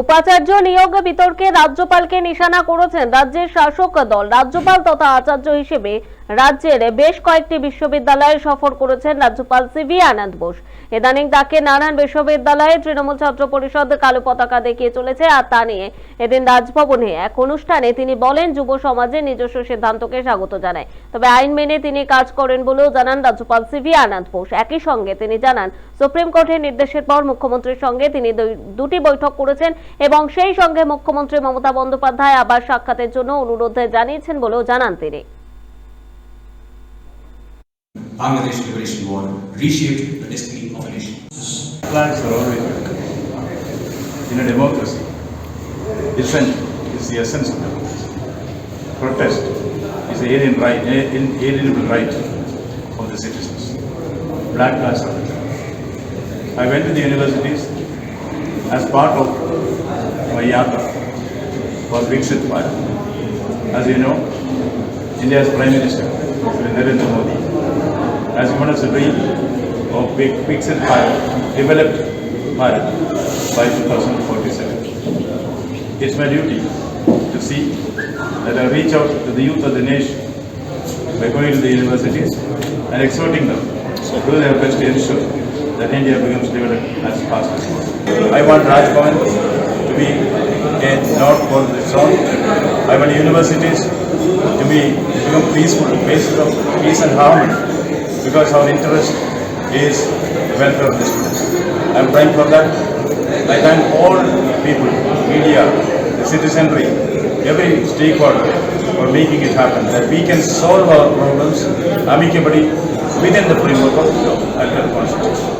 উপাচার্য নিয়োগ বিতর্কে রাজ্যপালকে নিশানা করেছেন রাজ্যের শাসক দল। রাজ্যপাল তথা আচার্য হিসেবে রাজ্যের বেশ কয়েকটি বিশ্ববিদ্যালয়ে সফর করেছেন রাজ্যপাল সিভি আনন্দ বোস। ইদানিং তাকে নানান বিশ্ববিদ্যালয়ে তৃণমূল ছাত্র পরিষদ কালো পতাকা দেখিয়ে চলেছে, আর তা নিয়ে এদিন রাজভবনে এক অনুষ্ঠানে তিনি বলেন, যুব সমাজের নিজস্ব সিদ্ধান্তকে স্বাগত জানায়। তবে আইন মেনে তিনি কাজ করেন বলেও জানান রাজ্যপাল সিভি আনন্দ বোস। একই সঙ্গে তিনি জানান, সুপ্রিম কোর্টের নির্দেশের পর মুখ্যমন্ত্রীর সঙ্গে তিনি দুটি বৈঠক করেছেন এবং সেই সঙ্গে মুখ্যমন্ত্রী মমতা বন্দ্যোপাধ্যায় আবার সাক্ষাতের জন্য অনুরোধ জানিয়েছেন বলেও জানান তিনি। Bangladesh Liberation War reshaped the destiny of a nation. Flags are always welcome. In a democracy, dissent is the essence of democracy. Protest is the alien right, inalienable right of the citizens. Black flags are. I went to the universities as part of my yatra for Viksit Bharat. As you know, India's Prime Minister, Narendra Modi, has given us a dream of big Viksit Bharat, developed Bharat by 2047. It's my duty to see that I reach out to the youth of the nation by going to the universities and exhorting them to do their best to ensure that India becomes developed as fast as possible. I want Raj to be a node for the own. I want universities to be become peaceful, based on peace and harmony, because our interest is the welfare of the students. I am trying for that. I thank all people, media, the citizenry, every stakeholder for making it happen, that we can solve our problems amicably within the framework of law and constitution.